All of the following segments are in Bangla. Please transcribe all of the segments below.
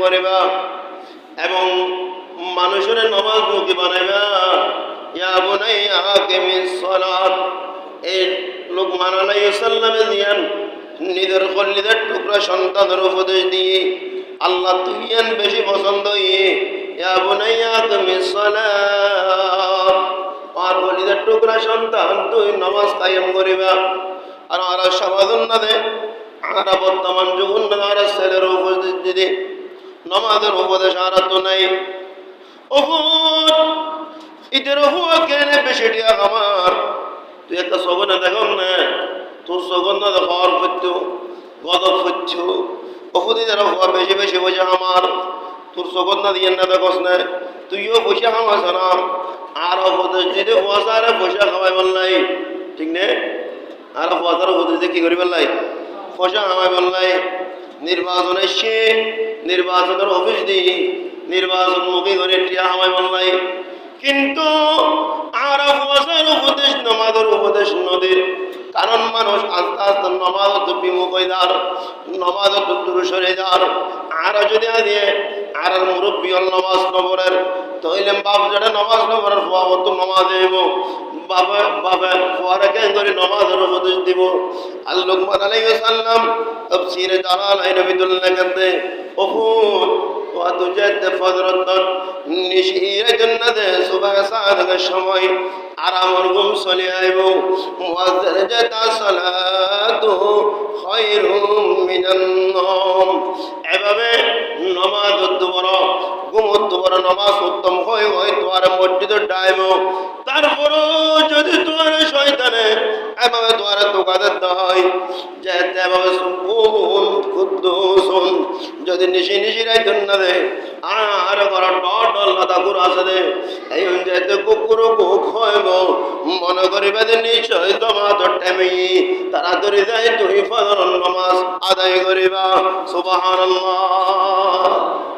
করিবা এবং মানুষের নমাজ মুখী বানাইবা। ইয়া বুনাইয়া আকিমিস সালাত। এই লোকমান আলাইহিস সালামে দিয়ান নিজের কল্লিদের টুকরা সন্তানের উপদেশ দিয়ে আল্লাহ তুইয়ান বেশি পছন্দ ইয়ে ইয়া বুনাইয়া আকিমিস সালাত। আর কল্লিদের টুকরা সন্তান তুই নামাজ কায়েম করিবা। আর আর সমাধান না আর বর্তমান যুগ আর ছেলের উপদেশ দিদি নমাজের উপদেশ আর তো নাই। ওহুদ কেনে বেশি আমার তুই একটা সগনে দেখুন না, তোর সগন দেখার করত গদব করছ ওহুদ ইদের বেশি বেশি বোঝা আমার তোর সগন না দিয়ে না দেখস না, তুইও বসে খাওয়াস না আর উপদেশ যদি হুয়া সারে বসে খাওয়াই বললাই, ঠিক নে? আর হুয়া উপদেশ দিয়ে কি করি বললাই? পয়সা খাওয়াই বললাই। নির্বাচন এসছে নির্বাচনের অফিস দিই নির্বাচন মুখী করে টিয়া হামাই বললাই। কিন্তু আর বছর উপদেশ নমাদের উপদেশ নদীর। কারণ মানুষ আস্তে আস্তে নমাদত বিমুখ হয়ে যার নমাদত দূর সরে যার। আর যদি দিয়ে আর মুরব্বী নমাজ নবরের তৈলে বাপ যেটা নমাজ নবরের ফুয়া তো নমাজ দেব বাবা বাবা ফুয়ারে কেন করে নমাজের উপদেশ দিব আর লোকমান আলাইহিস সালাম তফসিরে জালালাইন বিদুল্লাহ করতে ওহুদ وتجد فضرة নিশির জন্নতে সুবহ সাদকের সময় আরামর ঘুম চলে আইব মুয়াজ্জির যেতা সালাতু খায়রুম মিনান নাম এভাবে নমাজ দুবর ঘুম দুবর নমাজ উত্তম হই হই তোমার মসজিদ ডাইব তারপরও যদি তোমার শয়তানে এভাবে তোমার দোকানের দয় যে এভাবে কুদ্দুসুন, যদি নিশি নিশি রাইতেন না দে, আর ঘর ডর ডর লাদা গুর আছে দে, এই যেতে কুকুর কুক হইব, মনে করিবে যে নিশ্চয় তোমার টেমি তারা ধরে যায় তুই ফজর নমাজ আদায় করিবা। সুবহানাল্লাহ।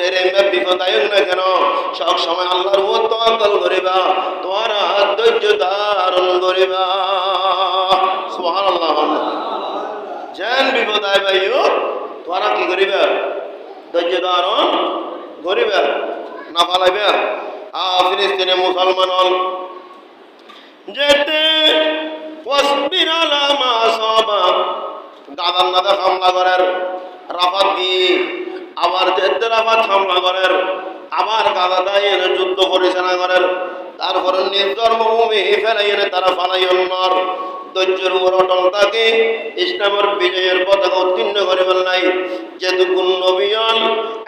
অবুজের বিপদায় না কেন? সব সময় আল্লাহর ও তোয়াক্কাল করিবা, তোমার ধৈর্য ধারণ করিবা। সুবহানাল্লাহ যেন বিপদায় ভাইও তোরা কি করিবে? ধৈর্য ধারণ করিবে, না পালাইবে? আ ফিলিস্তিনে মুসলমান যেতে ওয়াসবির মা সাবা গাদার নাদা হামলা করার রাফাত দিয়ে আবার যেতে রাফাত হামলা করার আবার গাদাটা এনে যুদ্ধ পরিচালনা করার তারপরে নিজ জন্মভূমি ফেলে এনে তারা ফালাই অন্যর ধৈর্যের উপর অটল থাকে, ইসলামের বিজয়ের পতাকা উত্তীর্ণ করে নাই যেটুকুন নবীন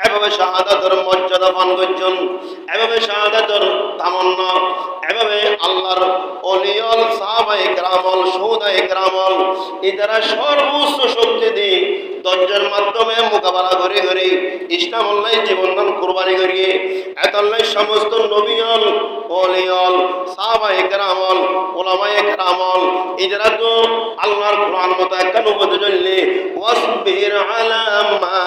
এভাবে শাহাদাতের মর্যাদা পান করছেন, এভাবে শাহাদাতের তামান্না এভাবে আল্লাহর অলিয়ল সাহাবাই গ্রামল সৌদাই গ্রামল এদারা সর্বোচ্চ শক্তি দিয়ে ধৈর্যের মাধ্যমে মোকাবেলা করে করে ইসলাম আল্লাহ জীবনদান কোরবানি করিয়ে এতল্লাই সমস্ত নবীল অলিয়ল সাহাবাই গ্রামল ওলামাই গ্রামল এরা তো আল্লাহর কোরআন মতো একটা নবতে চললে ওয়াসবির আলা মা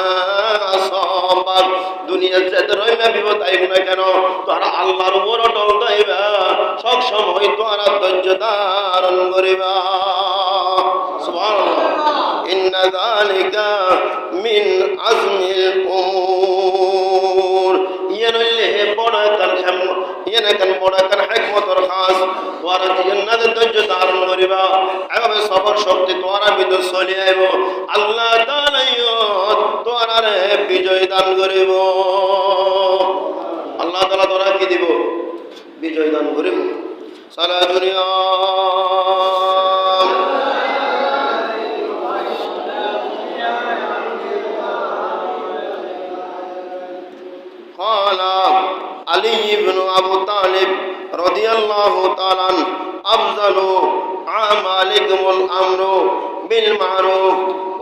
আসাবাক দুনিয়ার যেতে রইবে, বিপদ আইব না কেন? তোরা আল্লাহর উপর অটল দাইবা সব সময় তোরা ধৈর্য ধারণ করিবা। সুবহানাল্লাহ। ইন্না যালিকা মিন আজমিল উমুর। ইয়ান হইলে বড় কান খাম ইয়ান কান বড় কান হিকমতর খাস তোরা জান্নাত ধৈর্য ধারণ করিবা। এভাবে সবর শক্তি তোরা ভিতর চলে আইব। আল্লাহ তোরা রে বিজয় দান করিব আল্লাহ তাআলা তোরা কি দিব বিজয় দান করিব সালা দুনিয়া قال علي بن أبو طالب رضي الله تعالى عنه أفضل أعمالكم الأمر بالمعروف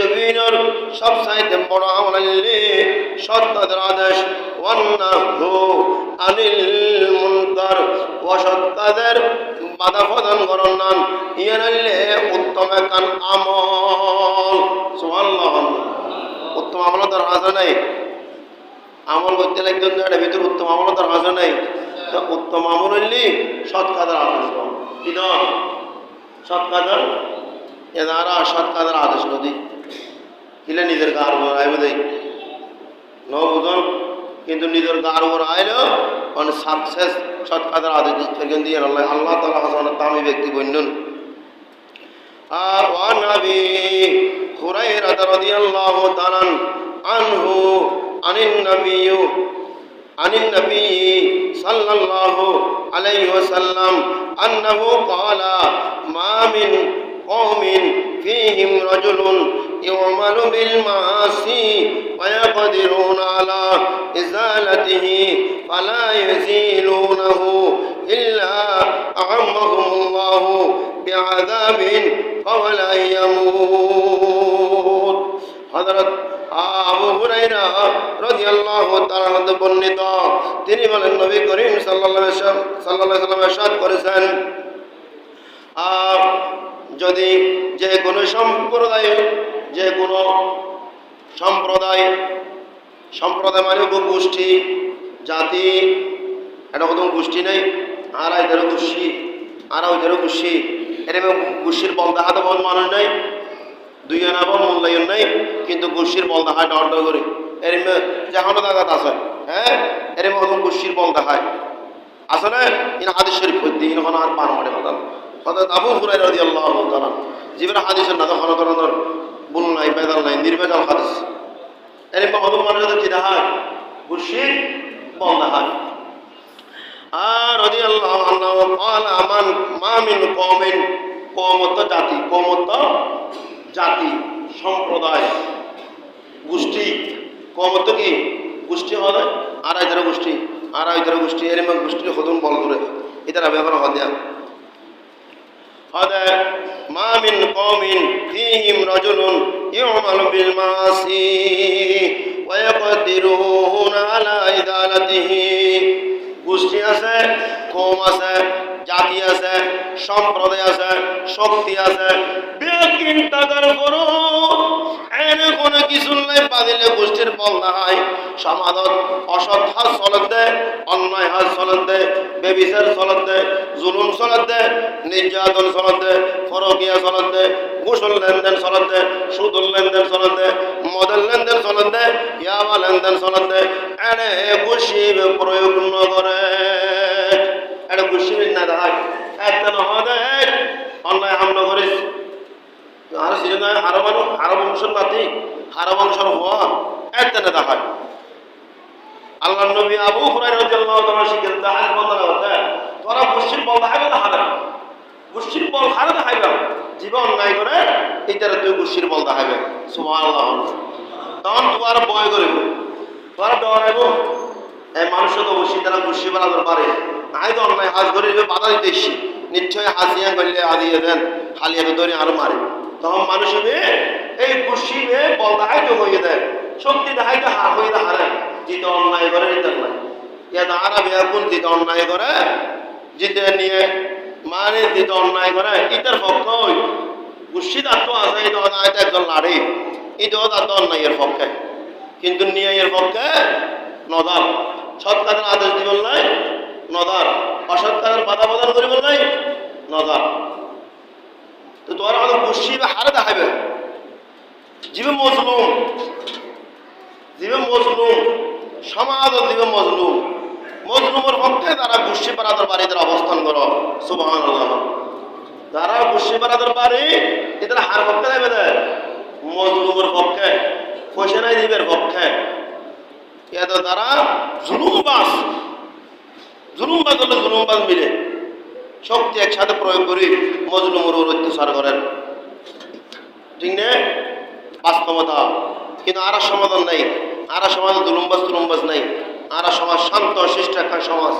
জমিনের সব সাইতে বড় আমল সৎ আদেশ, ওয়ান্নাহু আনিল বাধা প্রদান করন নান ইয়ে হইলে উত্তম একান আমল। সুবহানাল্লাহ। উত্তম আমল তার হাজার নাই? আমল করতে লাগবে এটার ভিতরে উত্তম আমল তার হাজার নাই? উত্তম আমল হইলি সৎ কাজের আদেশ কি সৎ কাজের? এনারা সৎ আদেশ নদী কিলে নিজের গার উপর আইব দেই ন বুঝন কিন্তু নিজের গার উপর আইল মানে সাকসেস সৎ কাজের আদেশ সেখান দিয়ে আল্লাহ আল্লাহ তালা হাসানের দামি ব্যক্তি বন্যন আর ওয়ান আবি হুরাইরা রাদিয়াল্লাহু তাআলা আনহু আনিন নাবিয়্যু عن النبي صلى الله عليه وسلم أنه قال ما من قوم فيهم رجل يعمل بالمعاصي ويقدرون على إزالته فلا يزيلونه إلا أعمهم الله بعذاب قبل أن يموت হযরত আবু হুরাইরা রাদিয়াল্লাহু তাআলা হতে বর্ণিত তিনি বলেন নবী করিম সাল্লাল্লাহু আলাইহি সাল্লাল্লাহু আলাইহি সাল্লাম ইরশাদ করেছেন আর যদি যে কোনো সম্প্রদায় যে কোনো সম্প্রদায় সম্প্রদায় মানে গোষ্ঠী, জাতি, এটা কোনো গোষ্ঠী নেই। আর এদেরও গোষ্ঠী, আর ওইদেরও গোষ্ঠী। এরকম গোষ্ঠীর বল দেখাতে বহুত মানুষ নেই দুই আনা বল মূল্যায়ন নেই, কিন্তু গোষ্ঠীর বল দেখায় ডর করে এরম যেখানে দাগাত আছে হ্যাঁ? এরম ওরকম গোষ্ঠীর বল দেখায় আছে না? ইন হাদিস শরীফ করতে ইন আর পান মারে হতাম হঠাৎ আবু হুরাই রাজি আল্লাহ তালাম জীবনে হাদিসের না তখন ধরনের বুল নাই বেদাল নাই নির্বেজাল হাদিস এরকম অদম মানুষদের কি দেখায় গোষ্ঠীর বল দেখায় আর রাজি আল্লাহ আল্লাহ قال আমান মা মিন কওমিন কওমত জাতি কওমত জাতি সম্প্রদায় গোষ্ঠী কমত কি গোষ্ঠী হবে আড়াই ধরে গোষ্ঠী আড়াই ধরে গোষ্ঠী এর মধ্যে গোষ্ঠী হতুন বল ধরে এটা ব্যবহার হদিয়া হদে মা মিন কওমিন ফীহিম রাজুলুন ইউমালু বিল মাসি ওয়া ইয়াকদিরুনা আলা ইদালাতিহি। গোষ্ঠী আছে কম আছে, জাতি আছে, সম্প্রদায় আছে, শক্তি আছে। বেকিন টাকার পরও এনে কোনো কিছু নাই বাদিলে গোষ্ঠীর বল না হয় সমাজত অসৎ হাত চলত দে অন্যায় হাত চলত দে বেবিচার চলত দে জুলুম চলত দে নির্যাতন চলত দে ফরকিয়া চলত দে গোসল লেনদেন চলত দে সুদল লেনদেন চলত দে মদের লেনদেন চলত দে ইয়াবা লেনদেন চলত দে এনে গোষ্ঠী প্রয়োগ নকরে এটা গোষ্ঠী না দেখায় একটা নহদেক অন্যায় হামলা করিস আর সিজনে আরও মানুষ আরও বংশের নাতি আরও বংশের হওয়া একটা না দেখায় আল্লাহ নবী আবু হুরাই রাদিয়াল্লাহু তাআলা শিখেন দাহাল বন্ধ করতে তোরা গোষ্ঠীর বল দেখাবে না। হারে গোষ্ঠীর বল হারে দেখাইবে জীবন নাই করে এইটারে তুই গোষ্ঠীর বল দেখাবে সুবহানাল্লাহ তখন তোমার বয় করিব। তোরা ডরাইব এই মানুষ তো অবশ্যই তারা গোষ্ঠী বানাবার পারে। নাই তো অন্যায় হাজ ধরে বাধা দিতে এসছি। নিশ্চয় হাসিয়া করলে আদিয়ে দেন। হালিয়া ধরে আরও মারে। তখন মানুষ হবে, এই মেয়ে বল দেখাইতে হয়ে দেয় শক্তি দেখাইতে হা হয়ে হারে জিতে অন্যায় করে নিতে হয় ইয়া তারা বেয়াকুন দিতে অন্যায় করে? জিতে নিয়ে মানে দিতে অন্যায় করে ইটার পক্ষ ওই গোষ্ঠী তার তো আছে, এই তো একজন লাড়ি। এই তো তার তো অন্যায়ের পক্ষে। কিন্তু নিয়াইয়ের পক্ষে নদার সৎ কাজের আদেশ দিব নাই নদার অসৎ কাজের বাধা প্রদান করিব নাই নদার তো তোমার আমাদের গোষ্ঠী বা হারে দেখাবে জীবে মজলুম। জীবে মজলুম, সমাজ জীবে মজলুম। মজলুমের পক্ষে তারা গোষ্ঠী পাড়াদের বাড়িতে অবস্থান করো। সুবহান যারা গোষ্ঠী পাড়াদের বাড়ি, এদের হার পক্ষে দেবে দেয় মজলুমের পক্ষে পয়সা নাই দিবের পক্ষে এত তারা জুলুমবাস জুলুমবাজ হলে জুলুমবাজ মিলে। শক্তি একসাথে প্রয়োগ করি মজলুমুর উপর অত্যাচার করেন। ঠিক না? বাস্তবতা। কিন্তু আর সমাধান নাই। আর সমাজ দুলুম্বাস তুলুম্বাস নাই। আর সমাজ শান্ত শিষ্ট একটা সমাজ।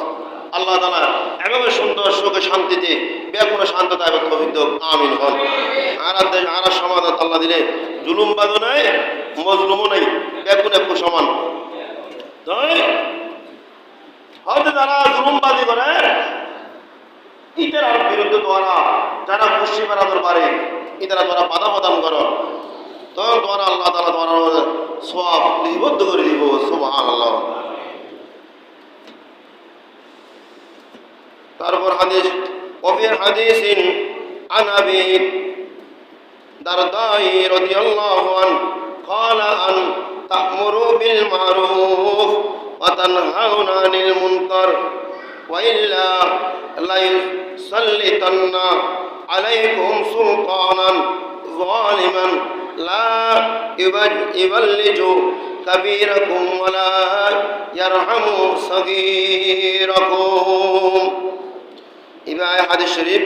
আল্লাহ তালা এভাবে সুন্দর সুখে শান্তিতে বেগুনে শান্ততা এবং অভিজ্ঞ আমিন হন। আর দেশ আর সমাধান আল্লাহ দিলে জুলুমবাদও নাই, মজলুমও নাই বেগুনে সমান তাই হয়তো যারা জুলুমবাদী করে আর বিরুদ্ধে তোরা, যারা বেড়ানোর পারে ইতারা তোরা বাধা প্রদান করো। তখন তোমার আল্লাহ তালা তোমার সব লিপিবদ্ধ করে দিব সুবাহ আল্লাহ তারপর হাদিস কবির হাদিস عن أبي درداء رضي الله عنه قال أن تأمروا بالمعروف وتنهون عن المنكر وإلا ليسلطن عليكم سلطانا ظالما لا يبلج كبيركم ولا يرحم صغيركم إباحة حديث شريف